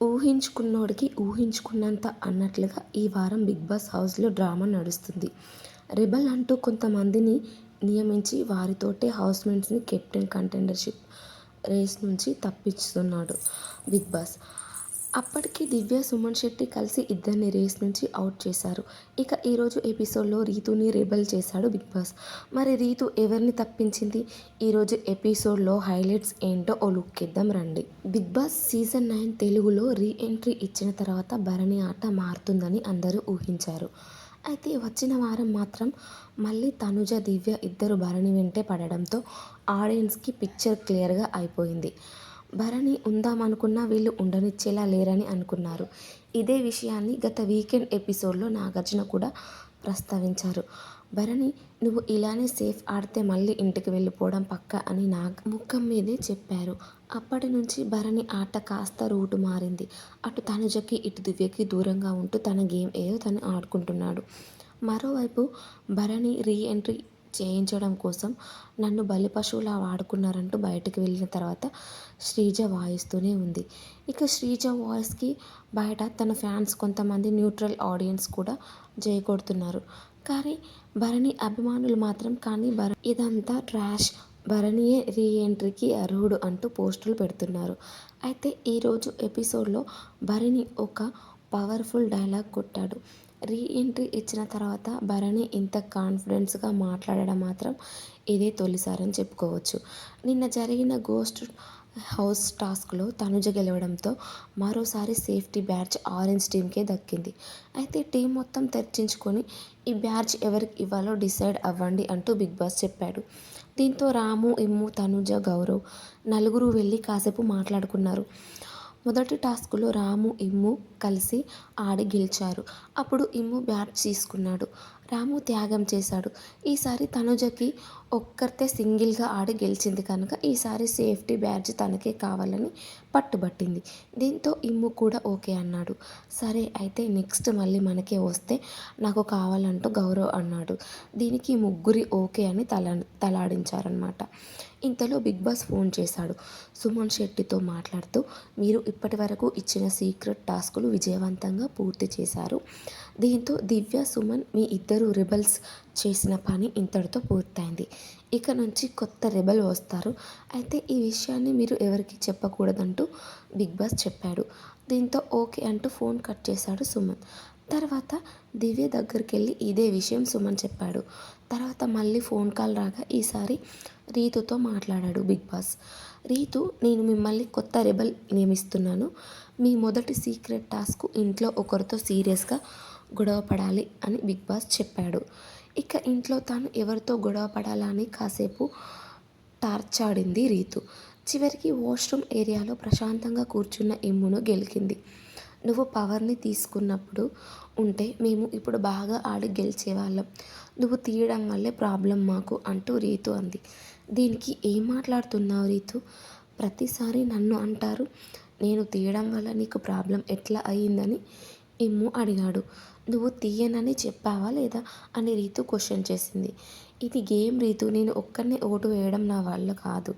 ఊహించుకున్నోడికి ఊహించుకున్నంత అన్నట్లుగా ఈ వారం బిగ్ బాస్ హౌస్లో డ్రామా నడుస్తుంది. రెబల్ అంటూ కొంతమందిని నియమించి వారితోటే హౌస్ మేట్స్ని కెప్టెన్ కంటెండర్షిప్ రేస్ నుంచి తప్పిస్తున్నాడు బిగ్ బాస్. అప్పటికి దివ్య సుమన్ శెట్టి కలిసి ఇద్దరిని రేస్ నుంచి అవుట్ చేశారు. ఇక ఈరోజు ఎపిసోడ్లో రీతుని రెబల్ చేశాడు బిగ్ బాస్. మరి రీతు ఎవరిని తప్పించింది? ఈరోజు ఎపిసోడ్లో హైలైట్స్ ఏంటో ఓ లుక్ ఇద్దాం రండి. బిగ్ బాస్ సీజన్ నైన్ తెలుగులో రీ ఎంట్రీ ఇచ్చిన తర్వాత భరణి ఆట మారుతుందని అందరూ ఊహించారు. అయితే వచ్చిన వారం మాత్రం మళ్ళీ తనుజ దివ్య ఇద్దరు భరణి వెంటే పడడంతో ఆడియన్స్కి పిక్చర్ క్లియర్గా అయిపోయింది. భరణి ఉందామనుకున్నా వీళ్ళు ఉండనిచ్చేలా లేరని అనుకున్నారు. ఇదే విషయాన్ని గత వీకెండ్ ఎపిసోడ్లో నాగార్జున కూడా ప్రస్తావించారు. భరణి నువ్వు ఇలానే సేఫ్ ఆడితే మళ్ళీ ఇంటికి వెళ్ళిపోవడం పక్క అని నా ముఖం మీదే చెప్పారు. అప్పటి నుంచి భరణి ఆట కాస్త రూటు మారింది. అటు తనుజకి ఇటు దివ్యకి దూరంగా ఉంటూ తన గేమ్ ఏదో తను ఆడుకుంటున్నాడు. మరోవైపు భరణి రీ ఎంట్రీ చేయించడం కోసం నన్ను బలిపశువులా వాడుకున్నారంటూ బయటకు వెళ్ళిన తర్వాత శ్రీజ వాయిస్తూనే ఉంది. ఇక శ్రీజ వాయిస్కి బయట తన ఫ్యాన్స్ కొంతమంది న్యూట్రల్ ఆడియన్స్ కూడా జయకొడుతున్నారు కానీ భరణి అభిమానులు మాత్రం కానీ భర ఇదంతా ట్రాష్. భరణియే రీ ఎంట్రీకి అర్హుడు అంటూ పోస్టులు పెడుతున్నారు. అయితే ఈరోజు ఎపిసోడ్లో భరణి ఒక పవర్ఫుల్ డైలాగ్ కొట్టాడు. రీ ఎంట్రీ ఇచ్చిన తర్వాత భరణి ఇంత కాన్ఫిడెన్స్గా మాట్లాడడం మాత్రం ఇదే తొలిసారి అని చెప్పుకోవచ్చు. నిన్న జరిగిన గోస్ట్ హౌస్ టాస్క్లో తనుజ గెలవడంతో మరోసారి సేఫ్టీ బ్యాచ్ ఆరెంజ్ టీంకే దక్కింది. అయితే టీం మొత్తం తెర్చించుకొని ఈ బ్యాచ్ ఎవరికి ఇవ్వాలో డిసైడ్ అవ్వండి అంటూ బిగ్ బాస్ చెప్పాడు. దీంతో రాము ఇమ్ము తనుజ గౌరవ్ నలుగురు వెళ్ళి కాసేపు మాట్లాడుకున్నారు. మొదటి టాస్క్లో రాము ఇమ్ము కలిసి ఆడి గెలిచారు. అప్పుడు ఇమ్ము బ్యాట్ తీసుకున్నాడు. రాము త్యాగం చేశాడు. ఈసారి తనుజకి ఒక్కరితే సింగిల్గా ఆడి గెలిచింది కనుక ఈసారి సేఫ్టీ బ్యాడ్జ్ తనకే కావాలని పట్టుబట్టింది. దీంతో ఇమ్ము కూడా ఓకే అన్నాడు. సరే అయితే నెక్స్ట్ మళ్ళీ మనకే వస్తే నాకు కావాలంటూ గౌరవ్ అన్నాడు. దీనికి ముగ్గురి ఓకే అని తల తలాడించారనమాట ఇంతలో బిగ్ బాస్ ఫోన్ చేశాడు. సుమన్ శెట్టితో మాట్లాడుతూ మీరు ఇప్పటి వరకు ఇచ్చిన సీక్రెట్ టాస్కులు విజయవంతంగా పూర్తి చేశారు. దీంతో దివ్య సుమన్ మీ ఇద్దరు రెబల్స్ చేసిన పని ఇంతటితో పూర్తయింది. ఇక నుంచి కొత్త రెబల్ వస్తారు. అయితే ఈ విషయాన్ని మీరు ఎవరికి చెప్పకూడదంటూ బిగ్ బాస్ చెప్పాడు. దీంతో ఓకే అంటూ ఫోన్ కట్ చేశాడు సుమన్. తర్వాత దివ్య దగ్గరికి వెళ్ళి ఇదే విషయం సుమన్ చెప్పాడు. తర్వాత మళ్ళీ ఫోన్ కాల్ రాగా ఈసారి రీతుతో మాట్లాడాడు బిగ్ బాస్. రీతు నేను మిమ్మల్ని కొత్త రెబల్ నియమిస్తున్నాను. మీ మొదటి సీక్రెట్ టాస్క్ ఇంట్లో ఒకరితో సీరియస్గా గొడవ పడాలి అని బిగ్ బాస్ చెప్పాడు. ఇక ఇంట్లో తాను ఎవరితో గొడవ పడాలని కాసేపు టార్చాడింది రీతు. చివరికి వాష్రూమ్ ఏరియాలో ప్రశాంతంగా కూర్చున్న ఇమ్మును గెలికింది. నువ్వు పవర్ని తీసుకున్నప్పుడు ఉంటే మేము ఇప్పుడు బాగా ఆడి గెలిచేవాళ్ళం. నువ్వు తీయడం వల్లే ప్రాబ్లం మాకు అంటూ రీతు అంది. దీనికి ఏం మాట్లాడుతున్నావు రీతు? ప్రతిసారి నన్ను అంటారు నేను తీయడం వల్ల నీకు ప్రాబ్లం ఎట్లా అయ్యిందని ఇమ్ము అడిగాడు. నువ్వు తీయనని చెప్పావా లేదా అని రీతు క్వశ్చన్ చేసింది. ఇది గేమ్ రీతు నేను ఒక్కరినే ఓటు వేయడం నా వల్ల కాదు.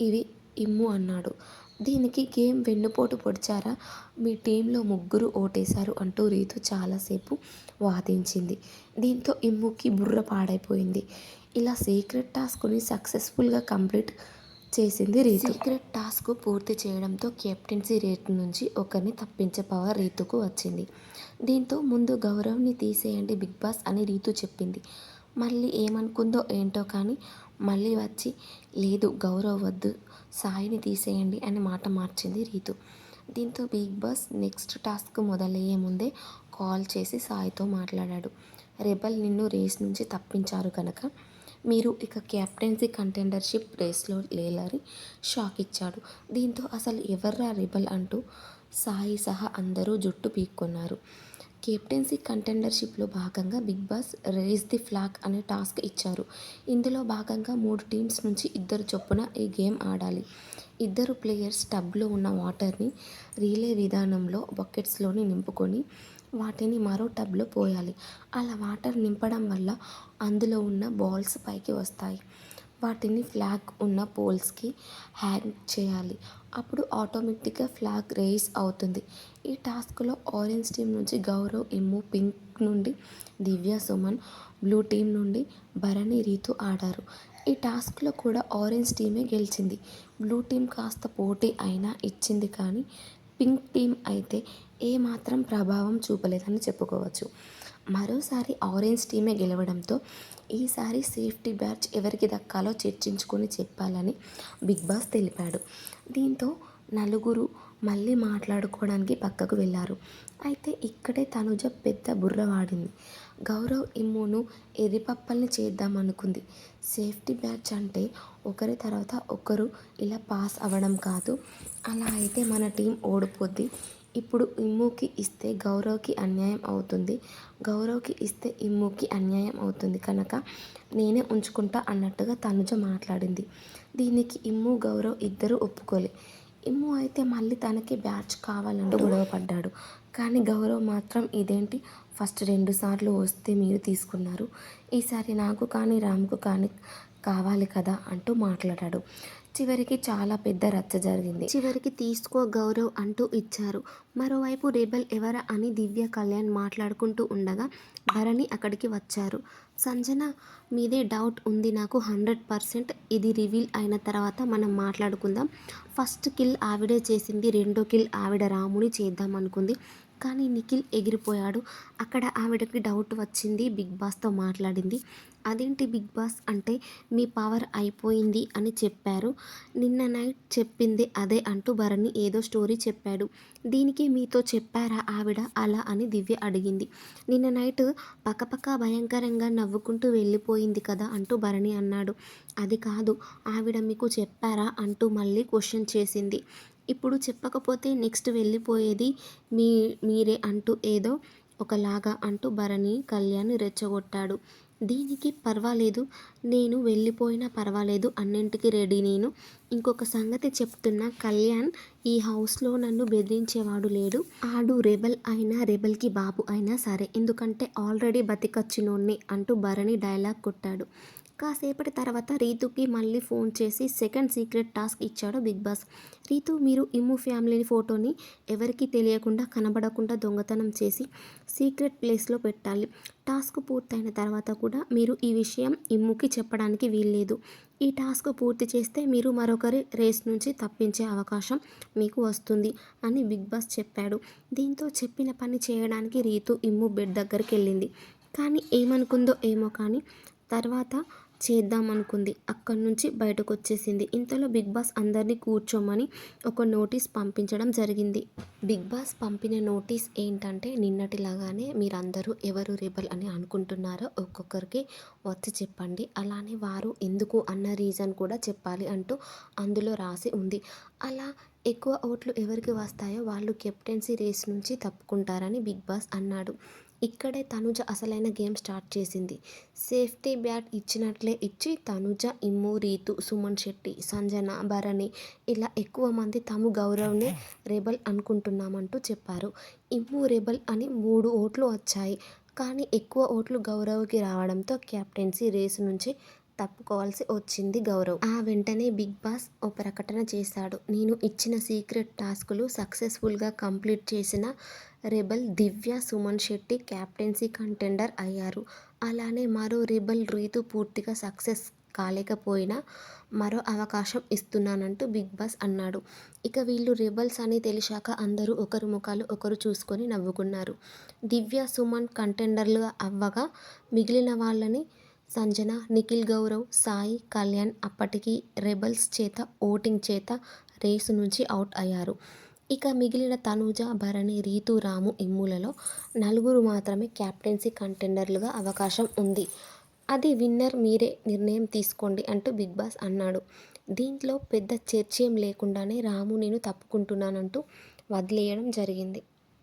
ఇవి ఇమ్ము అన్నాడు. దీనికి గేమ్ వెన్నుపోటు పొడిచారా? మీ టీంలో ముగ్గురు ఓటేశారు అంటూ రీతు చాలాసేపు వాదించింది. దీంతో ఇమ్ముకి బుర్ర పాడైపోయింది. ఇలా సీక్రెట్ టాస్క్ని సక్సెస్ఫుల్గా కంప్లీట్ చేసింది రీతు. సీక్రెట్ టాస్క్ పూర్తి చేయడంతో కెప్టెన్సీ రేట్ నుంచి ఒకరిని తప్పించే పవర్ రీతుకు వచ్చింది. దీంతో ముందు గౌరవ్ని తీసేయండి బిగ్ బాస్ అని రీతు చెప్పింది. మళ్ళీ ఏమనుకుందో ఏంటో కానీ మళ్ళీ వచ్చి లేదు గౌరవ్ వద్దు సాయిని తీసేయండి అని మాట మార్చింది రీతు. దీంతో బిగ్ బాస్ నెక్స్ట్ టాస్క్ మొదలయ్యే ముందే కాల్ చేసి సాయితో మాట్లాడాడు. రెబల్ నిన్ను రేస్ నుంచి తప్పించారు కనుక మీరు ఇక క్యాప్టెన్సీ కంటెండర్షిప్ రేస్లో లేలారి షాక్ ఇచ్చాడు. దీంతో అసలు ఎవర్రా రిబల్ అంటూ సాయి సహా అందరూ జుట్టు పీక్కొన్నారు. కెప్టెన్సీ కంటెండర్షిప్లో భాగంగా Bigg Boss race the flag అనే టాస్క్ ఇచ్చారు. ఇందులో భాగంగా మూడు టీమ్స్ నుంచి ఇద్దరు చొప్పున ఈ గేమ్ ఆడాలి. ఇద్దరు ప్లేయర్స్ టబ్లో ఉన్న వాటర్ని రీలే విధానంలో బకెట్స్లోని నింపుకొని వాటిని మరో టబ్లో పోయాలి. అలా వాటర్ నింపడం వల్ల అందులో ఉన్న బాల్స్ పైకి వస్తాయి. వాటిని ఫ్లాగ్ ఉన్న పోల్స్కి హ్యాంగ్ చేయాలి. అప్పుడు ఆటోమేటిక్గా ఫ్లాగ్ రేస్ అవుతుంది. ఈ టాస్క్లో ఆరెంజ్ టీం నుంచి గౌరవ్ ఇమ్ము పింక్ నుండి దివ్య సుమన్ బ్లూ టీం నుండి భరణి రీతు ఆడారు. ఈ టాస్క్లో కూడా ఆరెంజ్ టీమే గెలిచింది. బ్లూ టీం కాస్త పోటీ అయినా ఇచ్చింది కానీ పింక్ టీం అయితే ఏమాత్రం ప్రభావం చూపలేదని చెప్పుకోవచ్చు. మరోసారి ఆరెంజ్ టీమే గెలవడంతో ఈసారి సేఫ్టీ బ్యాచ్ ఎవరికి దక్కాలో చర్చించుకొని చెప్పాలని బిగ్ బాస్ తెలిపాడు. దీంతో నలుగురు మళ్ళీ మాట్లాడుకోవడానికి పక్కకు వెళ్ళారు అయితే ఇక్కడే తనుజ పెద్ద బుర్ర వాడింది. గౌరవ్ ఇమ్మును ఎర్రిపప్పల్ని చేద్దామనుకుంది. సేఫ్టీ బ్యాచ్ అంటే ఒకరి తర్వాత ఒకరు ఇలా పాస్ అవ్వడం కాదు. అలా అయితే మన టీం ఓడిపోద్ది. ఇప్పుడు ఇమ్ముకి ఇస్తే గౌరవ్కి అన్యాయం అవుతుంది. గౌరవ్కి ఇస్తే ఇమ్ముకి అన్యాయం అవుతుంది. కనుక నేనే ఉంచుకుంటా అన్నట్టుగా తనుజ మాట్లాడింది. దీనికి ఇమ్ము గౌరవ్ ఇద్దరు ఒప్పుకోలే. ఇమ్ము అయితే మళ్ళీ తనకి బ్యాచ్ కావాలంటూ గొడవ పడ్డాడు. కానీ గౌరవ్ మాత్రం ఇదేంటి? ఫస్ట్ రెండు సార్లు వస్తే మీరు తీసుకున్నారు. ఈసారి నాకు కానీ రాముకు కానీ కావాలి కదా అంటూ మాట్లాడాడు. చివరికి చాలా పెద్ద రచ్చ జరిగింది. చివరికి తీసుకో గౌరవ్ అంటూ ఇచ్చారు. మరోవైపు రెబల్ ఎవరా అని దివ్య కళ్యాణ్ మాట్లాడుకుంటూ ఉండగా భరణి అక్కడికి వచ్చారు. సంజన మీదే డౌట్ ఉంది నాకు హండ్రెడ్ పర్సెంట్ ఇది రివీల్ అయిన తర్వాత మనం మాట్లాడుకుందాం. ఫస్ట్ కిల్ ఆవిడే చేసింది రెండో కిల్ ఆవిడ రాముని చేద్దాం అనుకుంది. కానీ నిఖిల్ ఎగిరిపోయాడు. అక్కడ ఆవిడకి డౌట్ వచ్చింది. బిగ్ బాస్తో మాట్లాడింది. అదేంటి బిగ్ బాస్? అంటే మీ పవర్ అయిపోయింది అని చెప్పారు. నిన్న నైట్ చెప్పింది అదే అంటూ భరణి ఏదో స్టోరీ చెప్పాడు. దీనికి మీతో చెప్పారా ఆవిడ? అలా అని దివ్య అడిగింది. నిన్న నైట్ పక్కపక్క భయంకరంగా నవ్వుకుంటూ వెళ్ళిపోయింది కదా అంటూ భరణి అన్నాడు. అది కాదు. ఆవిడ మీకు చెప్పారా? అంటూ మళ్ళీ క్వశ్చన్ చేసింది. ఇప్పుడు చెప్పకపోతే నెక్స్ట్ వెళ్ళిపోయేది మీ మీరే అంటూ ఏదో ఒకలాగా అంటూ భరణి కళ్యాణ్ రెచ్చగొట్టాడు. దీనికి పర్వాలేదు నేను వెళ్ళిపోయినా పర్వాలేదు అన్నింటికి రెడీ నేను. ఇంకొక సంగతి చెప్తున్నా కళ్యాణ్ ఈ హౌస్లో నన్ను బెదిరించేవాడు లేడు. ఆడు రెబల్ అయినా రెబల్కి బాబు అయినా సరే ఎందుకంటే ఆల్రెడీ బతికొచ్చినోడ్ని అంటూ భరణి డైలాగ్ కొట్టాడు. కాసేపటి తర్వాత రీతుకి మళ్ళీ ఫోన్ చేసి సెకండ్ సీక్రెట్ టాస్క్ ఇచ్చాడు బిగ్ బాస్. రీతు మీరు ఇమ్ము ఫ్యామిలీని ఫోటోని ఎవరికి తెలియకుండా కనబడకుండా దొంగతనం చేసి సీక్రెట్ ప్లేస్లో పెట్టాలి. టాస్క్ పూర్తయిన తర్వాత కూడా మీరు ఈ విషయం ఇమ్ముకి చెప్పడానికి వీల్లేదు. ఈ టాస్క్ పూర్తి చేస్తే మీరు మరొకరి రేస్ నుంచి తప్పించే అవకాశం మీకు వస్తుంది అని బిగ్ బాస్ చెప్పాడు. దీంతో చెప్పిన పని చేయడానికి రీతు ఇమ్ము బెడ్ దగ్గరికి వెళ్ళింది. కానీ ఏమనుకుందో ఏమో కానీ తర్వాత చేద్దామనుకుంది అక్కడి నుంచి బయటకు వచ్చేసింది ఇంతలో బిగ్ బాస్ అందరినీ కూర్చోమని ఒక నోటీస్ పంపించడం జరిగింది. బిగ్ బాస్ పంపిన నోటీస్ ఏంటంటే నిన్నటిలాగానే మీరందరూ ఎవరు రేబల్ అని అనుకుంటున్నారో ఒక్కొక్కరికి వచ్చి చెప్పండి. అలానే వారు ఎందుకు అన్న రీజన్ కూడా చెప్పాలి అంటూ అందులో రాసి ఉంది. అలా ఎక్కువ ఓట్లు ఎవరికి వస్తాయో వాళ్ళు కెప్టెన్సీ రేస్ నుంచి తప్పుకుంటారని బిగ్ బాస్ అన్నాడు. ఇక్కడే తనుజ అసలైన గేమ్ స్టార్ట్ చేసింది. సేఫ్టీ బ్యాట్ ఇచ్చినట్లే ఇచ్చి తనుజ ఇమ్ము రీతు సుమన్ శెట్టి సంజన భరణి ఇలా ఎక్కువ మంది తాము గౌరవ్నే రెబల్ అనుకుంటున్నామంటూ చెప్పారు. ఇమ్ము రెబల్ అని మూడు ఓట్లు వచ్చాయి. కానీ ఎక్కువ ఓట్లు గౌరవ్కి రావడంతో కెప్టెన్సీ రేసు నుంచి తప్పుకోవాల్సి వచ్చింది గౌరవ్. ఆ వెంటనే బిగ్ బాస్ ఓ ప్రకటన చేశాడు. నేను ఇచ్చిన సీక్రెట్ టాస్కులు సక్సెస్ఫుల్గా కంప్లీట్ చేసిన rebel Divya Suman Shetty captaincy contender అయ్యారు. అలానే మరో రెబల్ రీతు పూర్తిగా సక్సెస్ కాలేకపోయినా మరో అవకాశం ఇస్తున్నానంటూ బిగ్ బాస్ అన్నాడు. ఇక వీళ్ళు రెబల్స్ అని తెలిసాక అందరూ ఒకరు ముఖాలు ఒకరు చూసుకొని నవ్వుకున్నారు. దివ్య సుమన్ కంటెండర్లుగా అవ్వగా మిగిలిన వాళ్ళని సంజన నిఖిల్ గౌరవ్ సాయి కళ్యాణ్ అప్పటికి రెబల్స్ చేత ఓటింగ్ చేత రేసు నుంచి అవుట్ అయ్యారు. ఇక మిగిలిన తనూజ భరణి రీతు రాము ఇమ్ములలో నలుగురు మాత్రమే క్యాప్టెన్సీ కంటెండర్లుగా అవకాశం ఉంది. అది విన్నర్ మీరే నిర్ణయం తీసుకోండి అంటూ బిగ్ బాస్ అన్నాడు. దీంట్లో పెద్ద చర్చేం లేకుండానే రాము నేను తప్పుకుంటున్నానంటూ వదిలేయడం జరిగింది.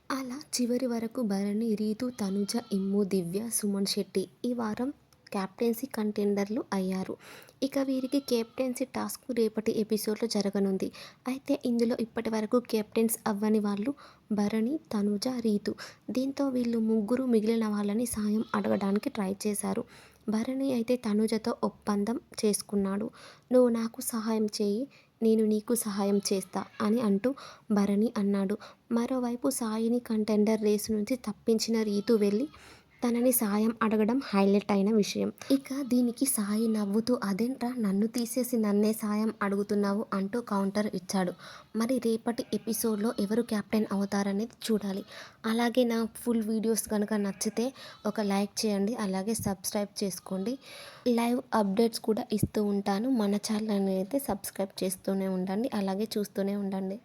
అలా చివరి వరకు భరణి రీతు తనుజ ఇమ్ము దివ్య సుమన్ శెట్టి ఈ వారం క్యాప్టెన్సీ కంటెండర్లు అయ్యారు. ఇక వీరికి కెప్టెన్సీ టాస్క్ రేపటి ఎపిసోడ్లో జరగనుంది. అయితే ఇందులో ఇప్పటి వరకు కెప్టెన్స్ అవ్వని వాళ్ళు భరణి తనుజ రీతు. దీంతో వీళ్ళు ముగ్గురు మిగిలిన వాళ్ళని సాయం అడగడానికి ట్రై చేశారు. భరణి అయితే తనుజతో ఒప్పందం చేసుకున్నాడు. నువ్వు నాకు సహాయం చేయి నేను నీకు సహాయం చేస్తా అని అంటూ భరణి అన్నాడు. మరోవైపు సాయిని కంటెండర్ రేసు నుంచి తప్పించిన రీతు వెళ్ళి తనని సాయం అడగడం హైలైట్ అయిన విషయం. ఇక దీనికి సాయి నవ్వుతూ అదేంట్రా నన్ను తీసేసి నన్నే సాయం అడుగుతున్నావు అంటూ కౌంటర్ ఇచ్చాడు. మరి రేపటి ఎపిసోడ్లో ఎవరు క్యాప్టెన్ అవుతారనేది చూడాలి. అలాగే నా ఫుల్ వీడియోస్ కనుక నచ్చితే ఒక లైక్ చేయండి అలాగే సబ్స్క్రైబ్ చేసుకోండి. లైవ్ అప్డేట్స్ కూడా ఇస్తూ ఉంటాను. మన ఛానల్ అయితే సబ్స్క్రైబ్ చేస్తూనే ఉండండి అలాగే చూస్తూనే ఉండండి.